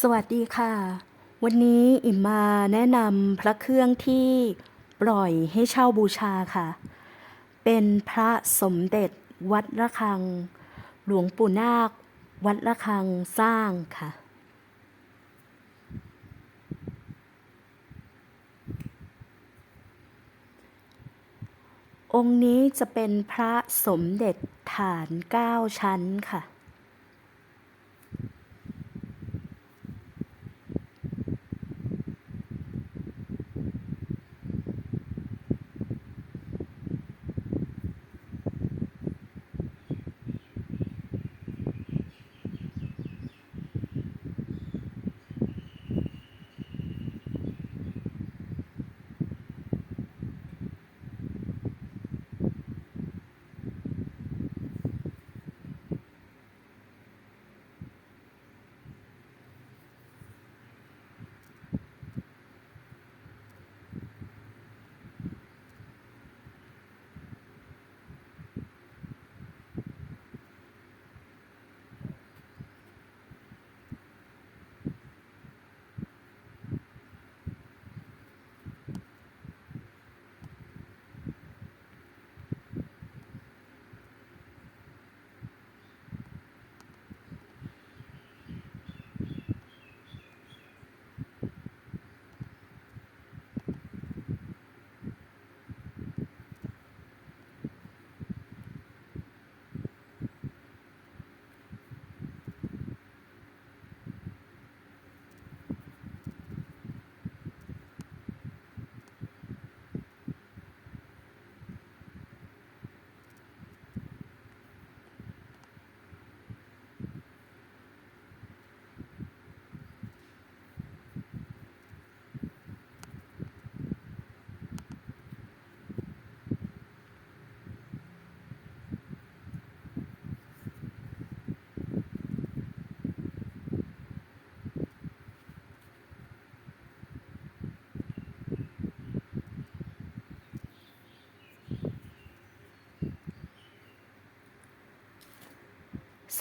สวัสดีค่ะ วันนี้อิมมาแนะนำพระเครื่องที่ปล่อยให้เช่าบูชาค่ะ เป็นพระสมเด็จวัดระฆัง หลวงปู่นาค วัดระฆังสร้างค่ะ องค์นี้จะเป็นพระสมเด็จฐานเก้าชั้นค่ะ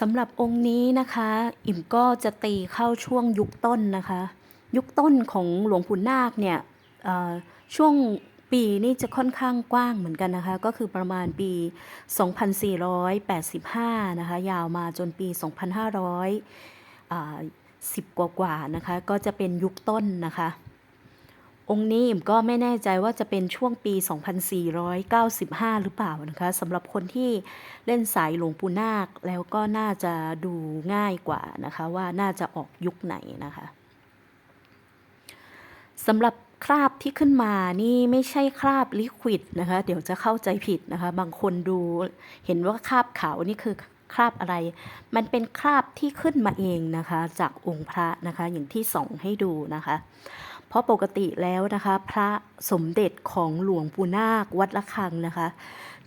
สำหรับองค์นี้นะคะ อิ่มก็จะตีเข้าช่วงยุคต้นนะคะ ยุคต้นของหลวงปู่นาคเนี่ยช่วงปีนี่จะค่อนข้างกว้างเหมือนกันนะคะ ก็คือประมาณปี 2485 นะคะ ยาวมาจนปี 2500อ่า10กว่ากว่าๆนะคะ ก็จะเป็นยุคต้นนะคะ องค์นี้ก็ไม่แน่ใจว่าจะเป็นช่วงปี 2495 หรือเปล่านะคะสำหรับคนที่เล่นสายหลวงปู่นาค แล้วก็น่าจะดูง่ายกว่านะคะว่าน่าจะออกยุคไหนนะคะสำหรับคราบที่ขึ้นมานี่ไม่ใช่คราบลิควิดนะคะ เดี๋ยวจะเข้าใจผิดนะคะ บางคนดูเห็นว่าคราบขาวนี่คือคราบอะไร มันเป็นคราบที่ขึ้นมาเองนะคะ จากองค์พระนะคะ อย่างที่ส่องให้ดูนะคะ เพราะปกติแล้วนะคะ พระสมเด็จของหลวงปู่นาควัดละคังนะคะ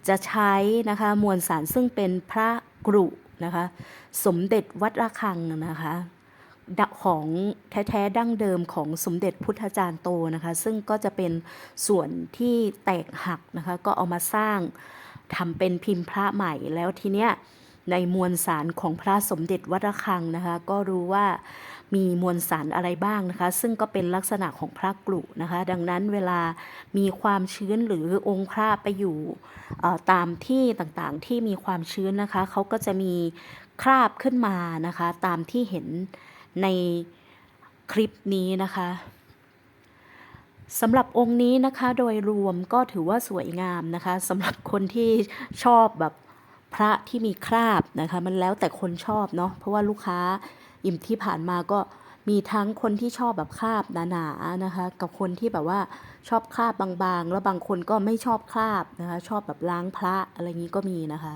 จะใช้นะคะมวลสารซึ่งเป็นพระกรุนะคะ สมเด็จวัดระฆังนะคะดะของแท้ๆดั้งเดิมของสมเด็จพุทธจารย์โตนะคะ ซึ่งก็จะเป็นส่วนที่แตกหักนะคะ ก็เอามาสร้างทำเป็นพิมพ์พระใหม่แล้วทีเนี้ยในมวลสารของพระสมเด็จวัดระฆังนะคะ ก็รู้ว่า มีมวลสารอะไรบ้างนะคะ ซึ่งก็เป็นลักษณะของพระกรุนะคะ ดังนั้นเวลามีความชื้นหรือองค์พระไปอยู่ตามที่ต่างๆที่มีความชื้นนะคะเขาก็จะมีคราบขึ้นมานะคะ ตามที่เห็นในคลิปนี้นะคะสำหรับองค์นี้นะคะโดยรวมก็ถือว่าสวยงามนะคะสำหรับคนที่ชอบแบบพระที่มีคราบนะคะ มันแล้วแต่คนชอบเนาะเพราะว่าลูกค้า อิ่มที่ผ่านมาก็มีทั้งคนที่ชอบแบบคราบหนาๆนะคะ กับคนที่แบบว่าชอบคราบบางๆ แล้วบางคนก็ไม่ชอบคราบนะคะ ชอบแบบล้างพระอะไรอย่างนี้ก็มีนะคะ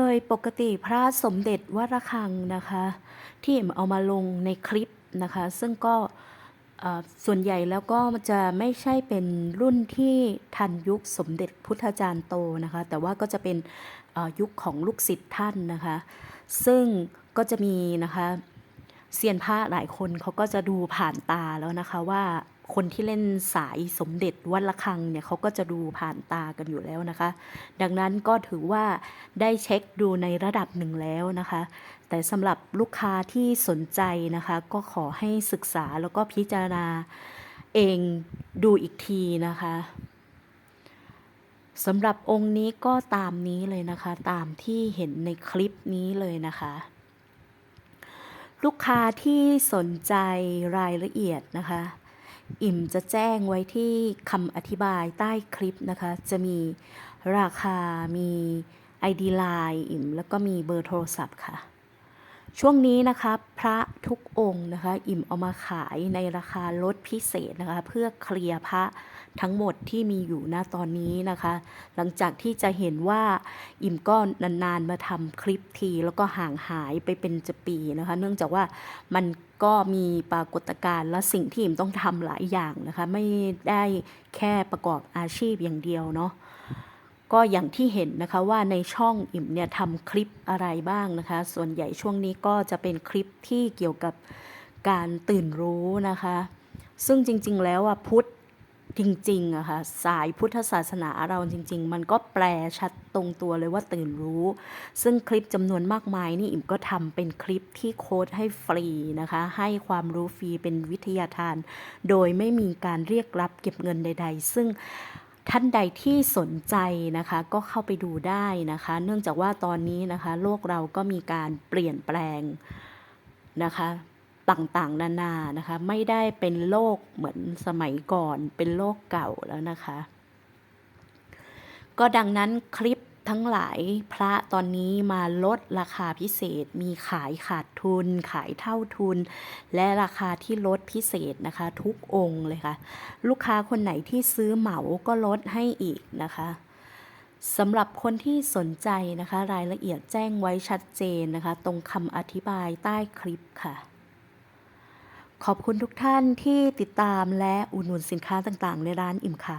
ดยปกติพระสมเด็จวระฆังนะคะ ที่เอ็มเอามาลงในคลิปนะคะ ซึ่งก็ส่วนใหญ่แล้วก็จะไม่ใช่เป็นรุ่นที่ทันยุคสมเด็จพุทธาจารย์โตนะคะ แต่ว่าก็จะเป็นยุคของลูกศิษย์ท่านนะคะ ซึ่งก็จะมีนะคะเซียนพระหลายคนเขาก็จะดูผ่านตาแล้วนะคะว่า คนที่เล่นสายสมเด็จวัดระฆังเนี่ยเขาก็จะดูผ่านตากันอยู่แล้วนะคะ ดังนั้นก็ถือว่าได้เช็คดูในระดับหนึ่งแล้วนะคะ แต่สำหรับลูกค้าที่สนใจนะคะ ก็ขอให้ศึกษาแล้วก็พิจารณาเองดูอีกทีนะคะสำหรับองค์นี้ก็ตามนี้เลยนะคะ ตามที่เห็นในคลิปนี้เลยนะคะ ลูกค้าที่สนใจรายละเอียดนะคะ อิ่มจะแจ้งไว้ที่คำอธิบายใต้คลิปนะคะ จะมีราคามี ID Line อิ่ม แล้วก็มีเบอร์โทรศัพท์ค่ะ ช่วงนี้นะคะพระทุกองค์นะคะ อิ่มเอามาขายในราคาลดพิเศษนะคะ เพื่อเคลียร์พระทั้งหมดที่มีอยู่ณตอนนี้นะคะ หลังจากที่จะเห็นว่าอิ่มก็นานๆมาทำคลิปที แล้วก็ห่างหายไปเป็นจะปีนะคะ เนื่องจากว่ามันก็มีปรากฏการณ์และสิ่งที่อิ่มต้องทำหลายอย่างนะคะ ไม่ได้แค่ประกอบอาชีพอย่างเดียวเนาะ ก็อย่างที่เห็นนะคะว่าในช่องอิ่มเนี่ยทำคลิปอะไรบ้างนะคะ ส่วนใหญ่ช่วงนี้ก็จะเป็นคลิปที่เกี่ยวกับการตื่นรู้นะคะ ซึ่งจริง ๆ แล้วอะพุทธจริงๆอะค่ะสายพุทธศาสนาเราจริง ๆ มันก็แปลชัดตรงตัวเลยว่าตื่นรู้ ซึ่งคลิปจำนวนมากมายนี่อิ่มก็ทำเป็นคลิปที่โค้ดให้ฟรีนะคะ ให้ความรู้ฟรีเป็นวิทยาทาน โดยไม่มีการเรียกรับเก็บเงินใด ๆ ซึ่ง ท่านใดที่สนใจนะคะ ก็เข้าไปดูได้นะคะ เนื่องจากว่าตอนนี้นะคะ โลกเราก็มีการเปลี่ยนแปลงนะคะต่างๆ นานานะคะ ไม่ได้เป็นโลกเหมือนสมัยก่อนเป็นโลกเก่าแล้วนะคะ ก็ดังนั้นคลิป ทั้งหลายพระตอนนี้มาลดราคาพิเศษมีขายขาดทุน ขายเท่าทุน และราคาที่ลดพิเศษนะคะ ทุกองค์เลยค่ะ ลูกค้าคนไหนที่ซื้อเหมาก็ลดให้อีกนะคะสำหรับคนที่สนใจนะคะ รายละเอียดแจ้งไว้ชัดเจนนะคะ ตรงคำอธิบายใต้คลิปค่ะ ขอบคุณทุกท่านที่ติดตามและอุดหนุนสินค้าต่างๆ ในร้านอิ่มค่ะ